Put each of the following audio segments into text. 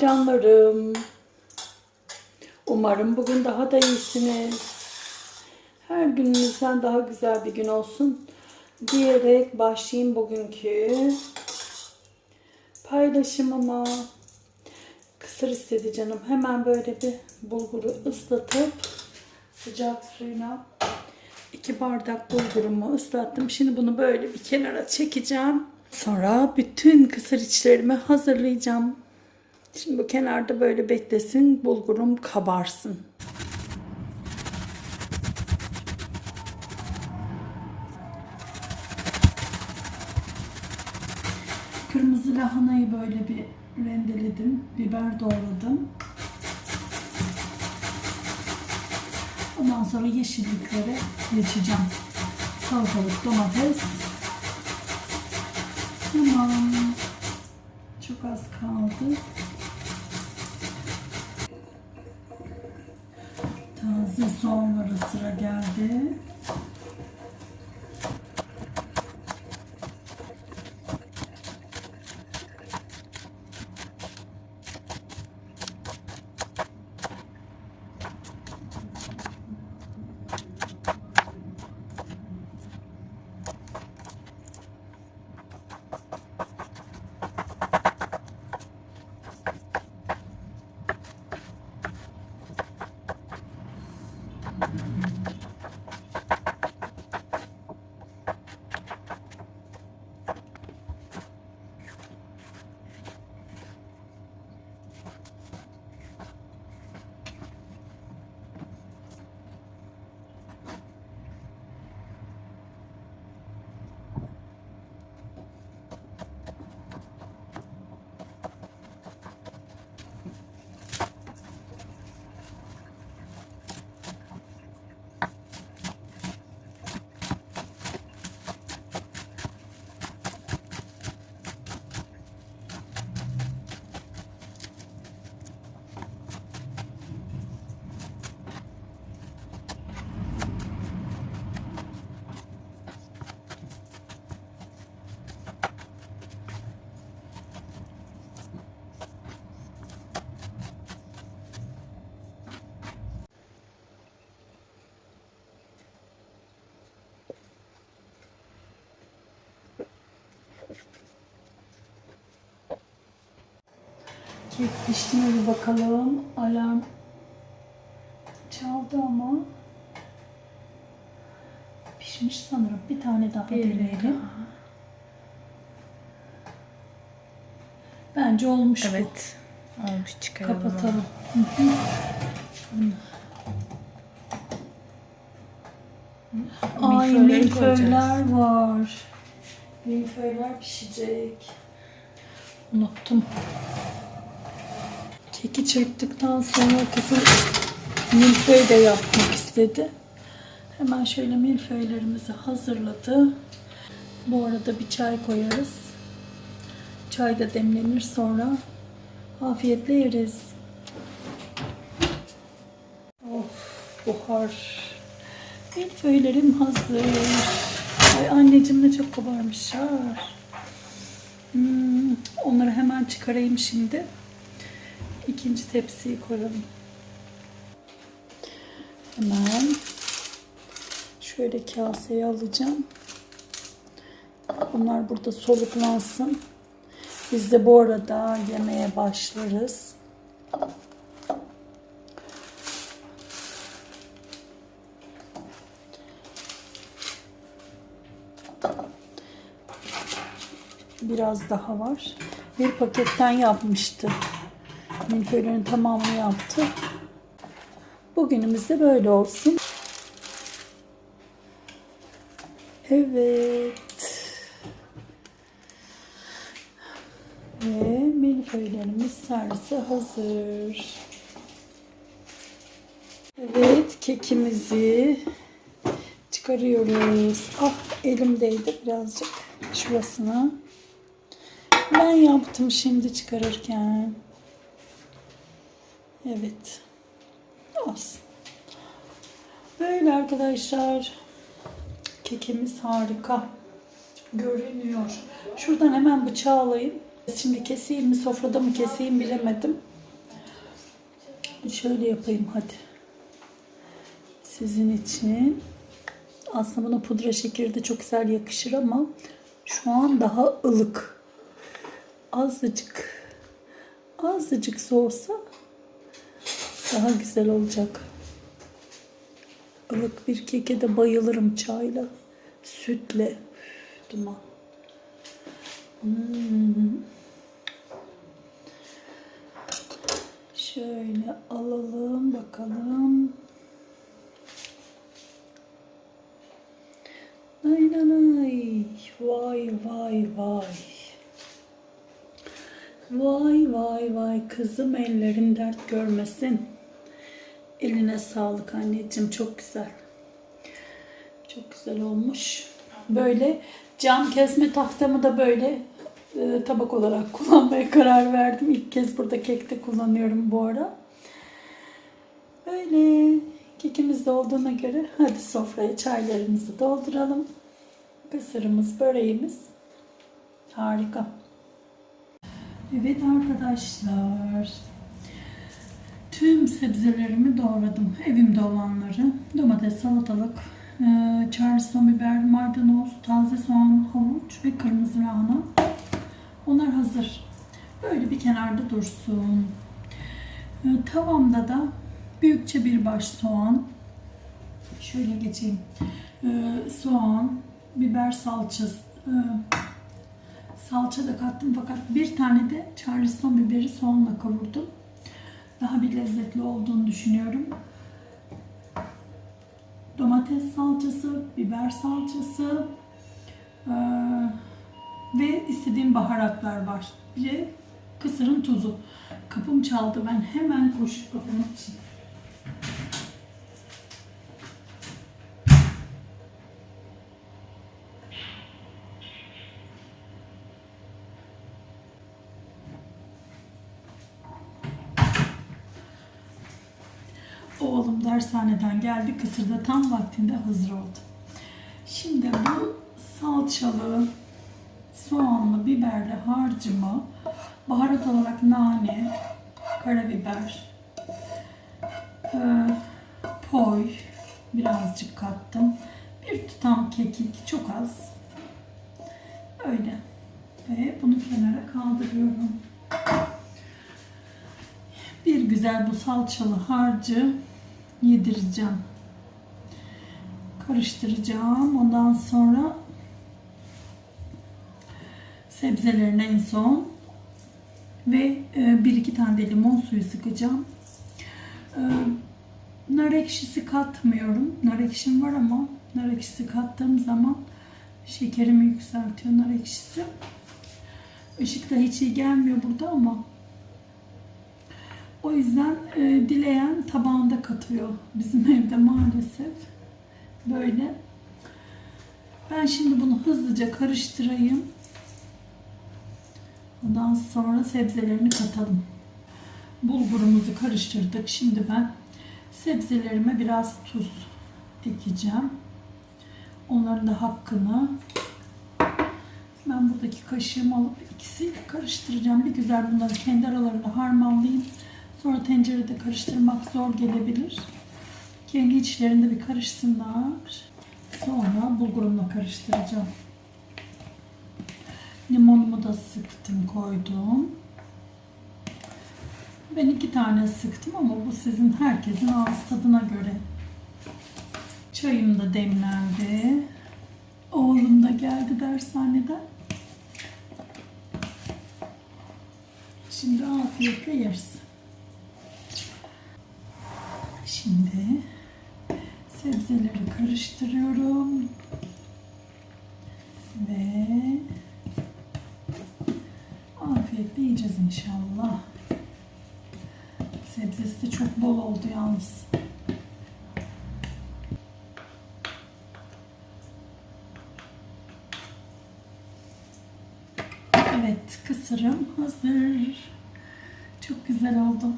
Canlarım. Umarım bugün daha da iyisiniz. Her gününüzden daha güzel bir gün olsun diyerek başlayayım bugünkü paylaşımıma. Kısır istedi canım. Hemen böyle bir bulguru ıslatıp sıcak suyla iki bardak bulgurumu ıslattım. Şimdi bunu böyle bir kenara çekeceğim. Sonra bütün kısır içlerimi hazırlayacağım. Şimdi bu kenarda böyle beklesin. Bulgurum kabarsın. Kırmızı lahanayı böyle bir rendeledim. Biber doğradım. Ondan sonra yeşilliklere geçeceğim. Salatalık, domates. Tamam. Çok az kaldı. Taze soğanlara sıra geldi. Kek pişti mi bir bakalım. Alarm çaldı ama pişmiş sanırım. Bir tane daha deneyelim. Bence olmuş bu. Evet. Olmuş çıkaralım. Kapatalım. Ay milföyler var. Milföyler pişecek. Unuttum. Keki çırptıktan sonra kızım milföy de yapmak istedi. Hemen şöyle milföylerimizi hazırladı. Bu arada bir çay koyarız. Çay da demlenir sonra afiyetle yeriz. Of buhar. Milföylerim hazır. Ay anneciğim ne çok kabarmışlar. Hmm, onları hemen çıkarayım şimdi. İkinci tepsiyi koyalım. Hemen şöyle kaseye alacağım. Bunlar burada soluklansın. Biz de bu arada yemeğe başlarız. Biraz daha var. Bir paketten yapmıştı. Milföylerin tamamını yaptı. Bugünümüz de böyle olsun. Evet. Ve milföylerimiz servise hazır. Evet kekimizi çıkarıyoruz. Ah elimdeydi birazcık şurasına. Ben yaptım şimdi çıkarırken. Evet. Olsun. Böyle arkadaşlar. Kekimiz harika görünüyor. Şuradan hemen bıçağı alayım. Şimdi keseyim mi sofrada mı keseyim bilemedim. Şöyle yapayım hadi. Sizin için. Aslında buna pudra şekeri de çok güzel yakışır ama şu an daha ılık. Azıcık azıcık soğusa daha güzel olacak. Ilık bir keke de bayılırım çayla, sütle. Duman. Hmm. Şöyle alalım bakalım. Nay nay. Vay vay vay. Vay vay vay kızım ellerin dert görmesin. Eline sağlık anneciğim çok güzel. Çok güzel olmuş. Böyle cam kesme tahtamı da böyle e, tabak olarak kullanmaya karar verdim. İlk kez burada kekte kullanıyorum bu ara. Böyle kekimiz de olduğuna göre hadi sofraya çaylarımızı dolduralım. Kısırımız, böreğimiz. Harika. Evet arkadaşlar. Tüm sebzelerimi doğradım. Evimde olanları. Domates, salatalık, e, charleston biber, maydanoz, taze soğan, havuç ve kırmızı lahana. Onlar hazır. Böyle bir kenarda dursun. E, Tavamda da büyükçe bir baş soğan. Şöyle geçeyim. E, Soğan, biber salçası, salça da kattım fakat bir tane de charleston biberi soğanla kavurdum. Daha bir lezzetli olduğunu düşünüyorum. Domates salçası, biber salçası eee, ve istediğim baharatlar var. Bir kısırın tuzu. Kapım çaldı. Ben hemen koşup kapımı açayım. Oğlum dershaneden geldi. Kısır da tam vaktinde hazır oldu. Şimdi bu salçalı, soğanlı, biberli harcımı baharat olarak nane, karabiber, e, poy birazcık kattım. Bir tutam kekik çok az. Öyle. Ve bunu kenara kaldırıyorum. Bir güzel bu salçalı harcı yedireceğim. Karıştıracağım. Ondan sonra sebzelerini en son ve e, bir iki tane de limon suyu sıkacağım. E, nar ekşisi katmıyorum. Nar ekşim var ama nar ekşisi kattığım zaman şekerimi yükseltiyor nar ekşisi. Işık da hiç iyi gelmiyor burada ama o yüzden e, dileyen tabağında katıyor bizim evde maalesef. Böyle. Ben şimdi bunu hızlıca karıştırayım. Ondan sonra sebzelerini katalım. Bulgurumuzu karıştırdık. Şimdi ben sebzelerime biraz tuz ekeceğim. Onların da hakkını ben buradaki kaşığımı alıp ikisiyle karıştıracağım. Bir güzel bunları kendi aralarında harmanlayayım. Sonra tencerede karıştırmak zor gelebilir. Kendi içlerinde bir karışsınlar. Sonra bulgurumla karıştıracağım. Limonumu da sıktım koydum. Ben iki tane sıktım ama bu sizin herkesin ağız tadına göre. Çayım da demlendi. Oğlum da geldi dershaneden. Şimdi afiyetle yeriz. Şimdi sebzeleri karıştırıyorum. Ve afiyetle yiyeceğiz inşallah. Sebzesi de çok bol oldu yalnız. Evet, kısırım hazır. Çok güzel oldu.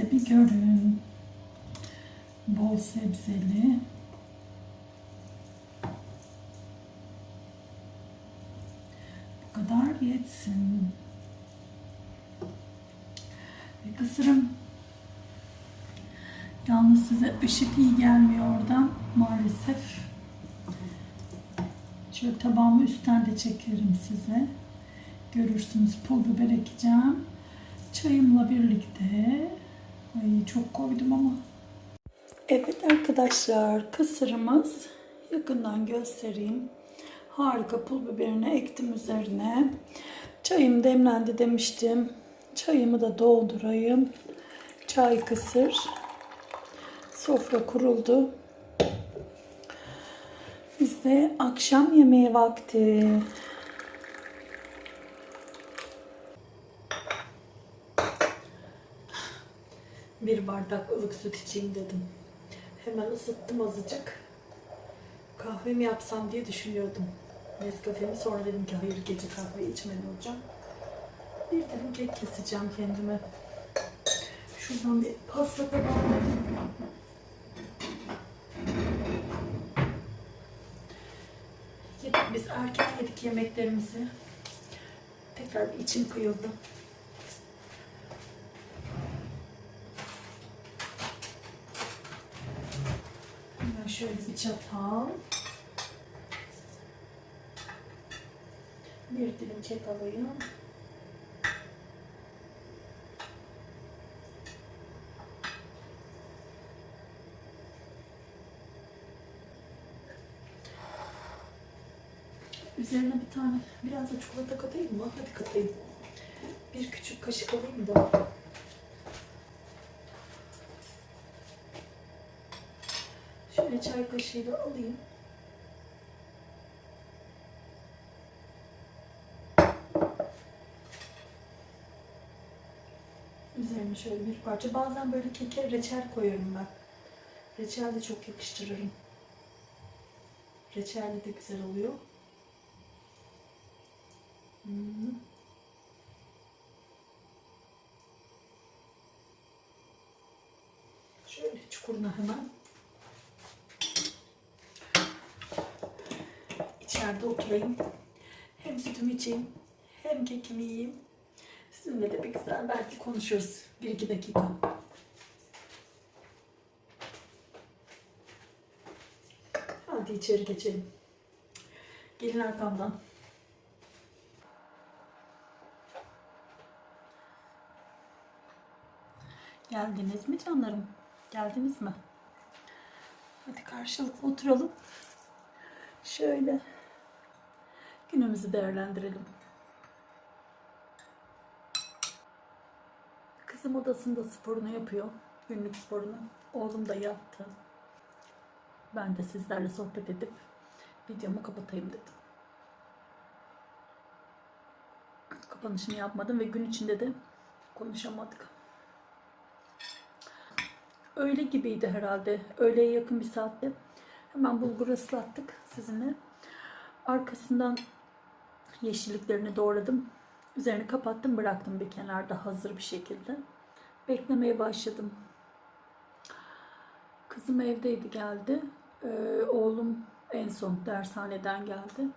Halinize bir görün. Bol sebzeli. Bu kadar yetsin. Ve kısırım. Yalnız size ışık iyi gelmiyor oradan maalesef. Şöyle tabağımı üstten de çekerim size. Görürsünüz pul biber ekeceğim. Çayımla birlikte Ay çok koydum ama. Evet arkadaşlar kısırımız yakından göstereyim. Harika pul biberini ektim üzerine. Çayım demlendi demiştim. Çayımı da doldurayım. Çay kısır. Sofra kuruldu. Bizde akşam yemeği vakti. Bir bardak ılık süt içeyim dedim. Hemen ısıttım azıcık. Kahve mi yapsam diye düşünüyordum. Nescafe'mi sonra dedim ki hayır gece kahve içmeden olacağım. Bir dilim kek keseceğim kendime. Şuradan bir pasta tabağı. Yedik biz erken yedik yemeklerimizi. Tekrar içim kıyıldı. Hemen şöyle bir çatal. Bir dilim kek alayım. Üzerine bir tane biraz da çikolata katayım mı? Hadi katayım. Bir küçük kaşık alayım da. Şöyle çay kaşığıyla alayım. Üzerine şöyle bir parça. Bazen böyle keke reçel koyarım ben. Reçel de çok yakıştırırım. Reçel de güzel oluyor. Hmm. Şöyle çukuruna hemen. İçeride oturayım. Hem sütümü içeyim, hem kekimi yiyeyim. Sizinle de bir güzel belki konuşuruz. Bir iki dakika. Hadi içeri geçelim. Gelin arkamdan. Geldiniz mi canlarım? Geldiniz mi? Hadi karşılıklı oturalım. Şöyle günümüzü değerlendirelim. Kızım odasında sporunu yapıyor. Günlük sporunu. Oğlum da yattı. Ben de sizlerle sohbet edip videomu kapatayım dedim. Kapanışını yapmadım ve gün içinde de konuşamadık. Öğle gibiydi herhalde. Öğleye yakın bir saatte. Hemen bulgur ıslattık sizinle. Arkasından yeşilliklerini doğradım. Üzerini kapattım bıraktım bir kenarda hazır bir şekilde. Beklemeye başladım. Kızım evdeydi geldi. Ee, oğlum en son dershaneden geldi.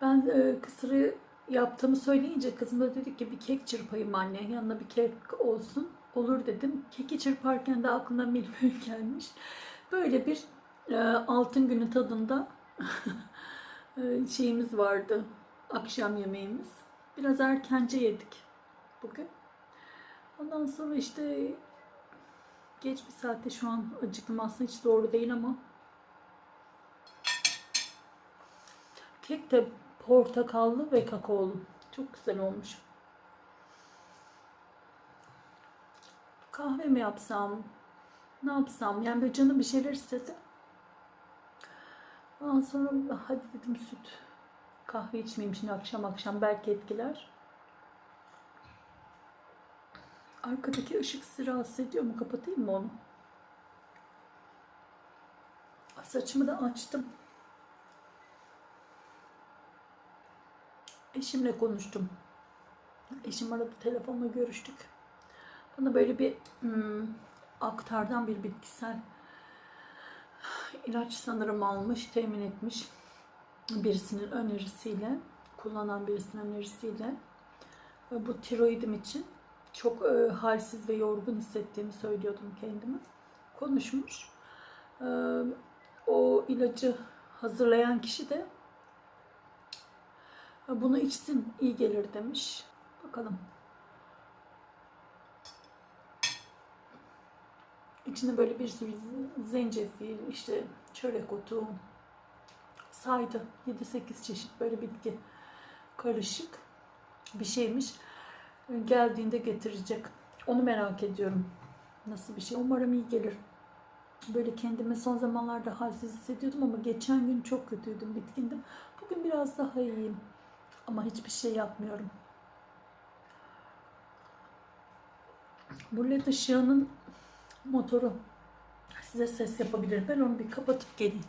Ben e, kısırı yaptığımı söyleyince kızım da dedi ki bir kek çırpayım anne yanına bir kek olsun. Olur dedim. Keki çırparken de aklına milföy gelmiş. Böyle bir e, altın günü tadında şeyimiz vardı. Akşam yemeğimiz. Biraz erkence yedik bugün. Ondan sonra işte geç bir saatte şu an acıktım aslında hiç doğru değil ama kek de portakallı ve kakaolu. Çok güzel olmuş. Kahve mi yapsam? Ne yapsam? Yani böyle canım bir şeyler istedi. Ondan sonra hadi dedim süt. Kahve içmeyeyim şimdi akşam akşam belki etkiler. Arkadaki ışık sizi rahatsız ediyor mu? Kapatayım mı onu? Saçımı da açtım. Eşimle konuştum. Eşim aradı telefonla görüştük. Bana böyle bir hmm, aktardan bir bitkisel ilaç sanırım almış, temin etmiş. birisinin önerisiyle, kullanan birisinin önerisiyle bu tiroidim için çok e, halsiz ve yorgun hissettiğimi söylüyordum kendime. Konuşmuş. E, o ilacı hazırlayan kişi de e, bunu içsin iyi gelir demiş. Bakalım. İçine böyle bir sürü zencefil, işte çörek otu, saydı. 7-8 çeşit böyle bitki karışık bir şeymiş. Geldiğinde getirecek. Onu merak ediyorum. Nasıl bir şey? Umarım iyi gelir. Böyle kendimi son zamanlarda halsiz hissediyordum ama geçen gün çok kötüydüm, bitkindim. Bugün biraz daha iyiyim. Ama hiçbir şey yapmıyorum. Bu led ışığının motoru size ses yapabilir. Ben onu bir kapatıp geleyim.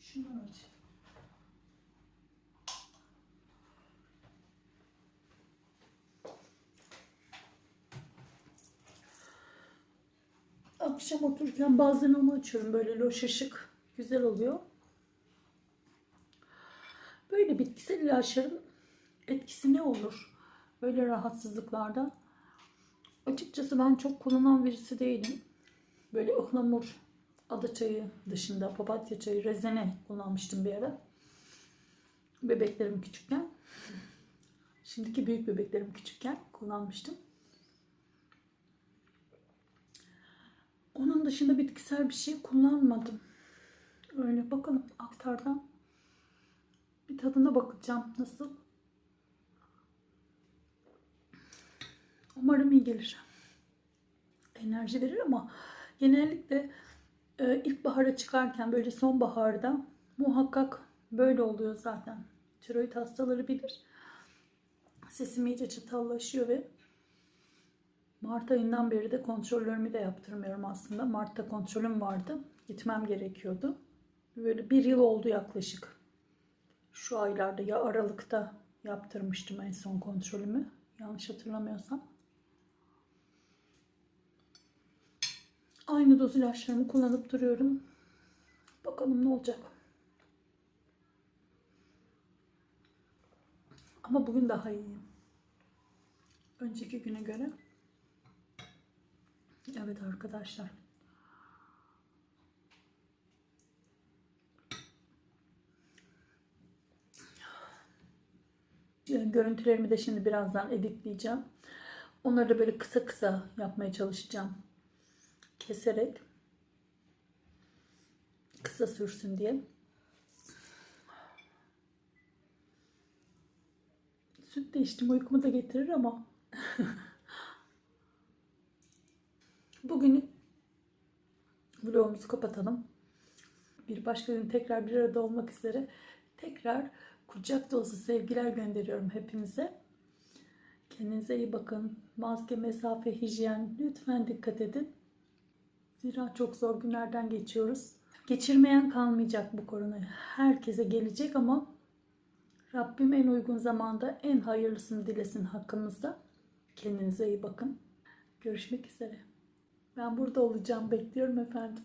Şunu aç. Akşam otururken bazen onu açıyorum. Böyle loş ışık. Güzel oluyor. Böyle bitkisel ilaçların etkisi ne olur? Böyle rahatsızlıklarda. Açıkçası ben çok kullanan birisi değilim. Böyle ıhlamur, ada çayı dışında papatya çayı, rezene kullanmıştım bir ara. Bebeklerim küçükken. Şimdiki büyük bebeklerim küçükken kullanmıştım. Onun dışında bitkisel bir şey kullanmadım. Öyle bakalım aktardan bir tadına bakacağım nasıl. Umarım iyi gelir. Enerji verir ama genellikle e, ilkbahara çıkarken böyle sonbaharda muhakkak böyle oluyor zaten. Tiroid hastaları bilir. Sesim iyice çıtallaşıyor ve Mart ayından beri de kontrollerimi de yaptırmıyorum aslında. Mart'ta kontrolüm vardı. Gitmem gerekiyordu. Böyle bir yıl oldu yaklaşık. Şu aylarda ya Aralık'ta yaptırmıştım en son kontrolümü. Yanlış hatırlamıyorsam. Aynı doz ilaçlarımı kullanıp duruyorum. Bakalım ne olacak. Ama bugün daha iyiyim. Önceki güne göre. Evet arkadaşlar. Görüntülerimi de şimdi birazdan editleyeceğim. Onları da böyle kısa kısa yapmaya çalışacağım. Keserek. Kısa sürsün diye. Süt de içtim uykumu da getirir ama Bugün vlogumuzu kapatalım. Bir başka gün tekrar bir arada olmak üzere tekrar kucak dolusu sevgiler gönderiyorum hepinize. Kendinize iyi bakın. Maske, mesafe, hijyen lütfen dikkat edin. Zira çok zor günlerden geçiyoruz. Geçirmeyen kalmayacak bu koronayı. Herkese gelecek ama Rabbim en uygun zamanda en hayırlısını dilesin hakkımızda. Kendinize iyi bakın. Görüşmek üzere. Ben burada olacağım. Bekliyorum efendim.